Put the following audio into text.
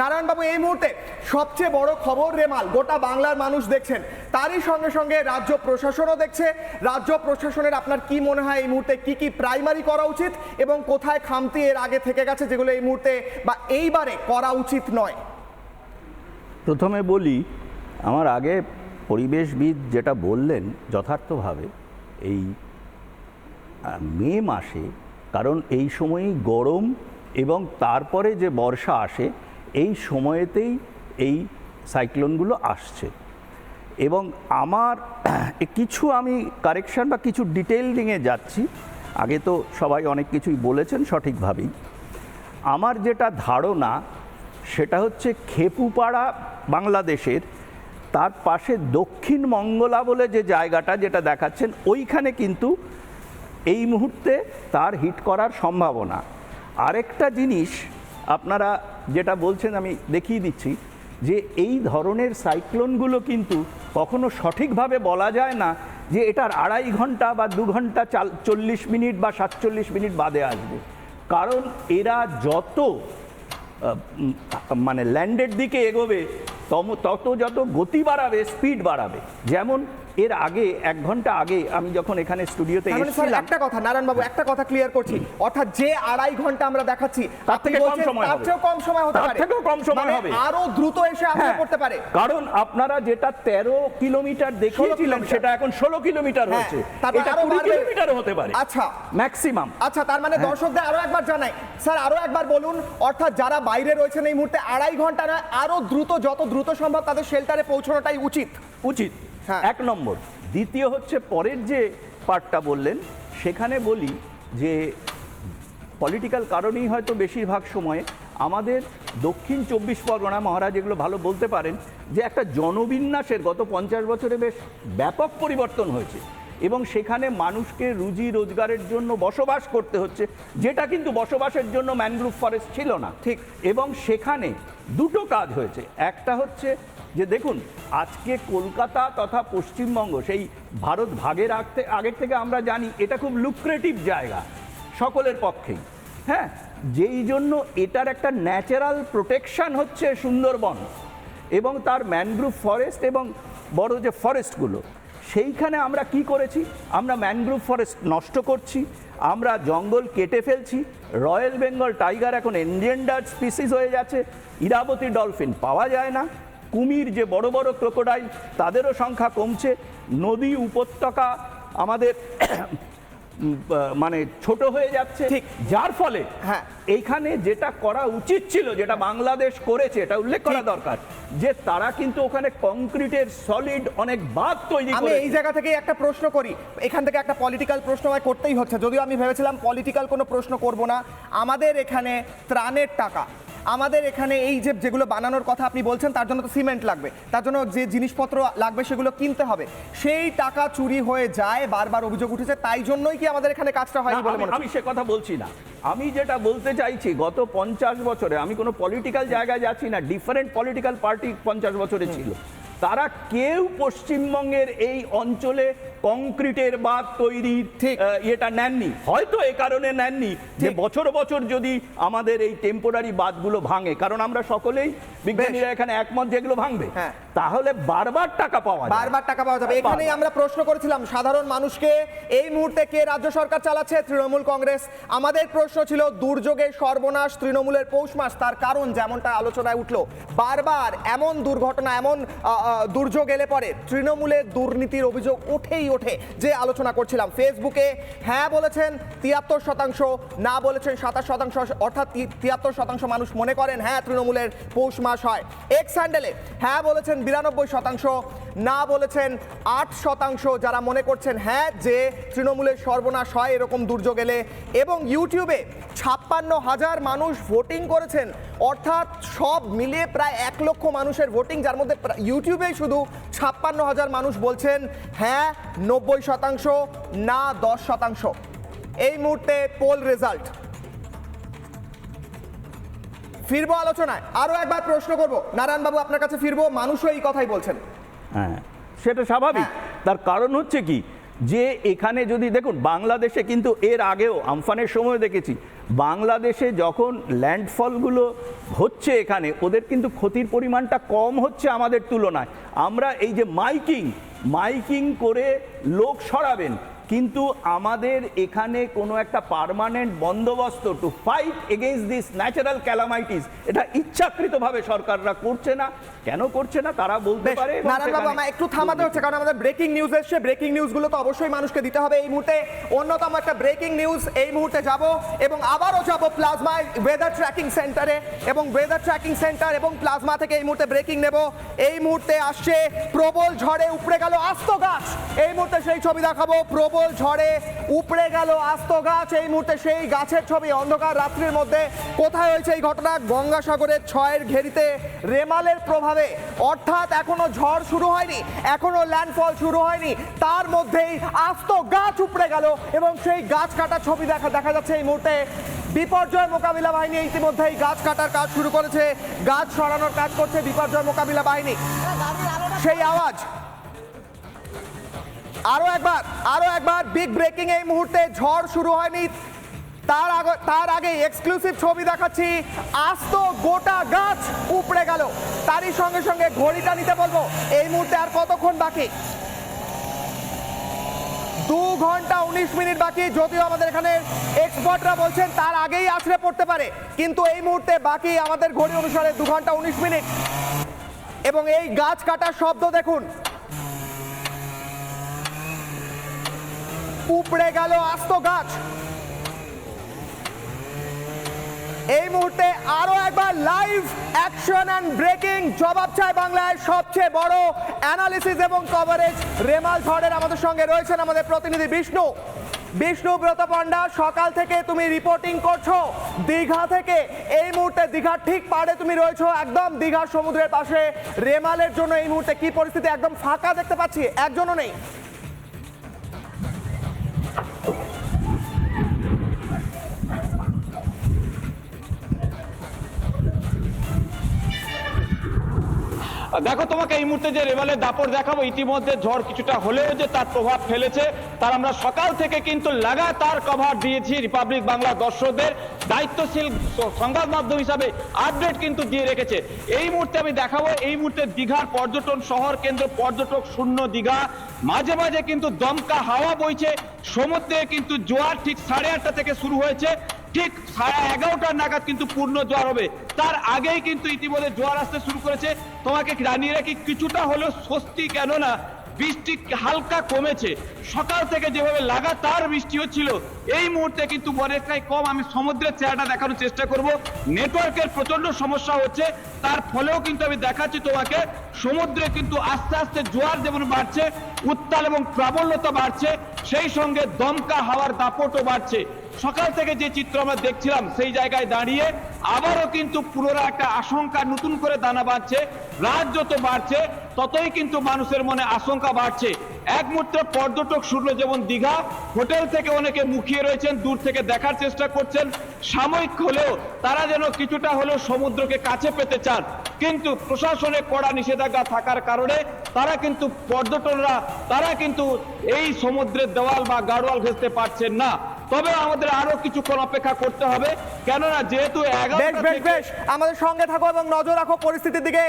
নারায়ণবাবু, এই মুহূর্তে সবচেয়ে বড় খবর রেমাল গোটা বাংলার মানুষ দেখছেন। তারই সঙ্গে সঙ্গে রাজ্য প্রশাসনও দেখছে। রাজ্য প্রশাসনের আপনার কি মনে হয় এই মুহূর্তে কি কি প্রাইমারি করা উচিত এবং কোথায় খামতি এর আগে থেকে গেছে যেগুলো এই মুহূর্তে বা এইবারে করা উচিত নয়? প্রথমে বলি, আমার আগে পরিবেশবিদ যেটা বললেন যথার্থভাবে এই মে মাসে, কারণ এই সময়ই গরম এবং তারপরে যে বর্ষা আসে এই সময়েতেই এই সাইক্লোনগুলো আসছে। এবং আমার কিছু আমি কারেকশন বা কিছু ডিটেইলিংয়ে যাচ্ছি, আগে তো সবাই অনেক কিছুই বলেছেন সঠিকভাবেই। আমার যেটা ধারণা, সেটা হচ্ছে খেপুপাড়া বাংলাদেশের তার পাশে দক্ষিণ মঙ্গলা বলে যে জায়গাটা যেটা দেখাচ্ছেন, ওইখানে কিন্তু এই মুহূর্তে তার হিট করার সম্ভাবনা। আরেকটা জিনিস, আপনারা যেটা বলছেন আমি দেখিয়ে দিচ্ছি যে এই ধরনের সাইক্লোনগুলো কিন্তু কখনো সঠিকভাবে বলা যায় না যে এটার আড়াই ঘণ্টা বা দু ঘণ্টা চাল চল্লিশ মিনিট বা সাতচল্লিশ মিনিট বাদে আসবে। কারণ এরা যত মানে ল্যান্ডের দিকে এগোবে, তম, তত যত গতি বাড়াবে, স্পিড বাড়াবে। যেমন এর আগে এক ঘণ্টা আগে আমি যখন এখানে স্টুডিওতে মানে এসেছিলাম একটা কথা নারায়ণবাবু একটা কথা ক্লিয়ার করছি অর্থাৎ যে আড়াই ঘণ্টা আমরা দেখাচ্ছি তার থেকে কম সময় তার। চেয়েও কম সময় হতে পারে থেকেও কম সময় মানে হবে। আরও দ্রুত এসে আপনি হ্যাঁ, করতে পারে কারণ আপনারা যেটা তেরো কিলোমিটার দেখিয়েছিলেন কিলোমিটার। সেটা এখন ষোলো কিলোমিটার হ্যাঁ, হয়েছে এটা আরও কুড়ি বাড়বে। হতে পারে আচ্ছা। ম্যাক্সিমাম আচ্ছা তার মানে দর্শকদের আরও একবার জানাই স্যার আরও একবার বলুন অর্থাৎ যারা বাইরে রয়েছেন এই মুহূর্তে আড়াই ঘণ্টা নয় আরও দ্রুত যত দ্রুত সম্ভব তাদের শেল্টারে পৌঁছানোটাই উচিত উচিত হ্যাঁ। এক নম্বর দ্বিতীয় হচ্ছে পরের যে পার্টটা বললেন সেখানে বলি যে পলিটিক্যাল কারণেই হয়তো বেশিরভাগ সময়ে আমাদের দক্ষিণ চব্বিশ পরগনা মহারাজ এগুলো ভালো বলতে পারেন যে একটা জনবিন্যাসের গত পঞ্চাশ বছরে বেশ ব্যাপক পরিবর্তন হয়েছে এবং সেখানে মানুষকে রুজি রোজগারের জন্য বসবাস করতে হচ্ছে যেটা কিন্তু বসবাসের জন্য ম্যানগ্রোভ ফরেস্ট ছিল না ঠিক। এবং সেখানে দুটো কাজ হয়েছে একটা হচ্ছে যে দেখুন, আজকে কলকাতা তথা পশ্চিমবঙ্গ, সেই ভারত ভাগের আগ থে- আগের থেকে আমরা জানি এটা খুব লুক্রেটিভ জায়গা, সকলের পক্ষেই। হ্যাঁ যেই জন্য এটার একটা ন্যাচারাল প্রোটেকশন হচ্ছে সুন্দরবন এবং তার ম্যানগ্রুভ ফরেস্ট এবং বড় যে ফরেস্টগুলো সেইখানে আমরা কি করেছি? আমরা ম্যানগ্রুভ ফরেস্ট নষ্ট করছি, আমরা জঙ্গল কেটে ফেলছি, রয়্যাল বেঙ্গল টাইগার এখন এনজেন্ডার্ড স্পিসিস হয়ে যাচ্ছে ইরাবতী ডলফিন পাওয়া যায় না কুমির যে বড় বড় ক্রোকোডাইল তাদেরও সংখ্যা কমছে। নদী উপত্যকা আমাদের মানে ছোট হয়ে যাচ্ছে। ঠিক। যার ফলে হ্যাঁ। এইখানে যেটা করা উচিত ছিল যেটা বাংলাদেশ করেছে এটা উল্লেখ করা দরকার যে তারা কিন্তু ওখানে কংক্রিটের সলিড অনেক বাদ তৈরি আমি এই জায়গা থেকে একটা প্রশ্ন করি। এখান থেকে একটা পলিটিক্যাল প্রশ্ন আমায় করতেই হচ্ছে। যদিও আমি ভেবেছিলাম পলিটিক্যাল কোনো প্রশ্ন করব না। আমাদের এখানে ত্রাণের টাকা আমাদের এখানে এই যে যেগুলো বানানোর কথা আপনি বলছেন তার জন্য তো সিমেন্ট লাগবে। তার জন্য যে জিনিসপত্র লাগবে সেগুলো কিনতে হবে। সেই টাকা চুরি হয়ে যায় বারবার অভিযোগ উঠেছে তাই জন্যই কি আমাদের এখানে কাজটা হয়নি বলে আমি- মনে আমি সে কথা বলছি না। আমি যেটা বলতে চাইছি গত পঞ্চাশ বছরে আমি কোনো পলিটিক্যাল জায়গায় যাচ্ছি না ডিফারেন্ট পলিটিক্যাল পার্টি পঞ্চাশ বছরে ছিল। তারা কেউ পশ্চিমবঙ্গের এই অঞ্চলে কংক্রিটের বাঁধ তৈরির ঠিক। এটা নেননি হয়তো এ কারণে নেননি যে বছর বছর যদি আমাদের এই টেম্পোরারি বাঁধগুলো ভাঙে কারণ আমরা সকলেই বিজ্ঞানীরা এখানে একমত যেগুলো ভাঙবে হ্যাঁ। তাহলে বারবার টাকা পাওয়া। বারবার টাকা পাওয়া যাবে। এখানেই আমরা প্রশ্ন করেছিলাম সাধারণ মানুষকে এই মুহূর্তে কে রাজ্য সরকার চালাচ্ছে? তৃণমূল কংগ্রেস। আমাদের প্রশ্ন ছিল দুর্যোগে সর্বনাশ তৃণমূলের পৌষ মাস তার কারণ যেমনটা আলোচনায় উঠল। বারবার এমন দুর্ঘটনা এমন দুর্যোগ এলে পরে তৃণমূলের দুর্নীতির অভিযোগ উঠেই ওঠে যে আলোচনা করছিলাম। ফেসবুকে হ্যাঁ বলেছেন তিয়াত্তর শতাংশ না বলেছেন সাতাশ শতাংশ অর্থাৎ তিয়াত্তর শতাংশ মানুষ মনে করেন হ্যাঁ তৃণমূলের পৌষ মাস হয়। এক্স হ্যান্ডেলে হ্যাঁ বলেছেন বিরানব্বই শতাংশ। না বলেছেন আট শতাংশ। যারা মনে করছেন হ্যাঁ যে তৃণমূলের সর্বনাশ হয় এরকম দুর্যোগ এলে। এবং ইউটিউবে ছাপ্পান্ন হাজার মানুষ ভোটিং করেছেন। অর্থাৎ সব মিলিয়ে প্রায় এক লক্ষ মানুষের ভোটিং যার মধ্যে ইউটিউবেই শুধু ছাপ্পান্ন হাজার মানুষ বলছেন হ্যাঁ নব্বই শতাংশ, না দশ শতাংশ। এই মুহূর্তে পোল রেজাল্ট ফিরবো আলোচনায়। আরও একবার প্রশ্ন করব। নারায়ণবাবু আপনার কাছে ফিরবো মানুষও এই কথাই বলছেন। হ্যাঁ সেটা স্বাভাবিক। তার কারণ হচ্ছে কি? যে এখানে যদি দেখুন বাংলাদেশে কিন্তু এর আগেও আমফানের সময় দেখেছি বাংলাদেশে যখন ল্যান্ডফলগুলো হচ্ছে এখানে ওদের কিন্তু ক্ষতির পরিমাণটা কম হচ্ছে আমাদের তুলনায়। আমরা এই যে মাইকিং মাইকিং করে লোক সরাবেন কিন্তু আমাদের এখানে কোনো একটা পার্মানেন্ট বন্দোবস্ত to fight against this natural calamities এটা ইচ্ছাকৃতভাবে সরকাররা করছে না। কেন করছে না? তারা বলতে পারে নারায়ণবাবু আমার একটু থামাতে হচ্ছে কারণ আমাদের ব্রেকিং নিউজ এসছে। ব্রেকিং নিউজগুলো তো অবশ্যই মানুষকে দিতে হবে। এই মুহূর্তে অন্যতম একটা ব্রেকিং নিউজ এই মুহূর্তে যাব এবং আবারও যাব প্লাজমায় ওয়েদার ট্র্যাকিং সেন্টারে এবং ওয়েদার ট্র্যাকিং সেন্টার এবং প্লাজমা থেকে এই মুহূর্তে ব্রেকিং নেব। এই মুহূর্তে আসছে প্রবল ঝড়ে উপড়ে গেল আস্ত গাছ। এই মুহূর্তে সেই ছবি দেখাবো। প্রবল ঝড়ে উপড়ে গেল আস্ত গাছ। এই মুহূর্তে সেই গাছের ছবি অন্ধকার রাত্রির মধ্যে। কোথায় হয়েছে এই ঘটনা? গঙ্গাসাগরের ছয়ের ঘেরিতে রেমালের প্রভাবে। অর্থাৎ এখনও ঝড় শুরু হয়নি, এখনও ল্যান্ডফল শুরু হয়নি। তার মধ্যেই আস্ত গাছ উপড়ে গেল এবং সেই গাছ কাটার ছবি দেখা দেখা যাচ্ছে এই মুহূর্তে। বিপর্যয় মোকাবিলা বাহিনী ইতিমধ্যেই গাছ কাটার কাজ শুরু করেছে। গাছ সরানোর কাজ করছে বিপর্যয় মোকাবিলা বাহিনী। সেই আওয়াজ আরও একবার আরও একবার বিগ ব্রেকিং এই মুহূর্তে ঝড় শুরু হয়নি। তার আগে তার আগে এক্সক্লুসিভ ছবি দেখাচ্ছি। আস্ত গোটা গাছ উপড়ে গেল। তারই সঙ্গে সঙ্গে ঘড়িটা নিতে বলব। এই মুহূর্তে আর কতক্ষণ বাকি? দু ঘণ্টা উনিশ মিনিট বাকি, যদিও আমাদের এখানে এক্সপার্টরা বলছেন তার আগেই আছড়ে পড়তে পারে। কিন্তু এই মুহূর্তে বাকি আমাদের ঘড়ি অনুসারে দু ঘণ্টা উনিশ মিনিট। এবং এই গাছ কাটার শব্দ দেখুন। উপড়ে গেল আস্ত গাছ। এই মুহূর্তে আরও একবার লাইভ অ্যাকশন অ্যান্ড ব্রেকিং জবাব চাই বাংলায় সবচেয়ে বড় অ্যানালিসিস এবং কভারেজ রেমাল ঝড়ের আমাদের সঙ্গে রয়েছেন আমাদের প্রতিনিধি বিষ্ণু। বিষ্ণু ব্রত সকাল থেকে তুমি রিপোর্টিং করছ, দীঘা থেকে। এই মুহূর্তে দীঘার ঠিক পাড়ে তুমি রয়েছো, একদম দীঘার সমুদ্রের পাশে। রেমালের জন্য এই মুহূর্তে কি পরিস্থিতি? একদম ফাঁকা দেখতে পাচ্ছি, একজনও নেই। দেখো তোমাকে এই মুহূর্তে যে রেবালের দাপট দেখাবো, ইতিমধ্যে ঝড় কিছুটা হলেও যে তার প্রভাব ফেলেছে, তার আমরা সকাল থেকে কিন্তু লাগাতার কভার দিয়েছি রিপাবলিক বাংলা দর্শকদের। দায়িত্বশীল সংবাদ মাধ্যম হিসাবে আপডেট কিন্তু দিয়ে রেখেছে। এই মুহূর্তে আমি দেখাবো, এই মুহূর্তে দীঘার পর্যটন শহর কেন্দ্র, পর্যটক শূন্য দীঘা। মাঝে মাঝে কিন্তু দমকা হাওয়া বইছে। সমুদ্রে কিন্তু জোয়ার ঠিক সাড়ে আটটা থেকে শুরু হয়েছে। ঠিক সাড়ে এগারোটার নাগাদ কিন্তু পূর্ণ জোয়ার হবে। তার আগেই কিন্তু ইতিমধ্যে জোয়ার আসতে শুরু করেছে। তোমাকে জানিয়ে রাখি কিছুটা হলেও স্বস্তি কেননা, বৃষ্টি হালকা কমেছে। সকাল থেকে যেভাবে লাগাতার বৃষ্টি হচ্ছিল, এই মুহূর্তে কিন্তু অনেকটাই কম। আমি সমুদ্রের চেহারাটা দেখানোর চেষ্টা করব। নেটওয়ার্কের প্রচণ্ড সমস্যা হচ্ছে, তার ফলেও কিন্তু আমি দেখাচ্ছি তোমাকে। সমুদ্রে কিন্তু আস্তে আস্তে জোয়ার যেমন বাড়ছে, উত্তাল এবং প্রাবল্যতা বাড়ছে, সেই সঙ্গে দমকা হাওয়ার দাপটও বাড়ছে। সকাল থেকে যে চিত্র আমরা দেখছিলাম, সেই জায়গায় দাঁড়িয়ে আবারও কিন্তু পুনরায় একটা আশঙ্কা নতুন করে দানা বাঁধছে রাত যত বাড়ছে, ততই কিন্তু মানুষের মনে আশঙ্কা বাড়ছে। এক মুহূর্তে পর্যটক শুরু যেমন দীঘা, হোটেল থেকে অনেকে মুখিয়ে রয়েছেন, দূর থেকে দেখার চেষ্টা করছেন। সাময়িক হলেও তারা যেন কিছুটা হলেও সমুদ্রকে কাছে পেতে চান। কিন্তু প্রশাসনে কড়া নিষেধাজ্ঞা থাকার কারণে তারা কিন্তু পর্যটনরা, তারা কিন্তু এই সমুদ্রের দেওয়াল বা গাড়োয়াল ঘেঁচতে পারছেন না। তবে আমাদের আরও কিছুক্ষণ অপেক্ষা করতে হবে। কেননা যেহেতু বেশ বেশ বেশ। আমাদের সঙ্গে থাকো এবং নজর রাখো পরিস্থিতির দিকে।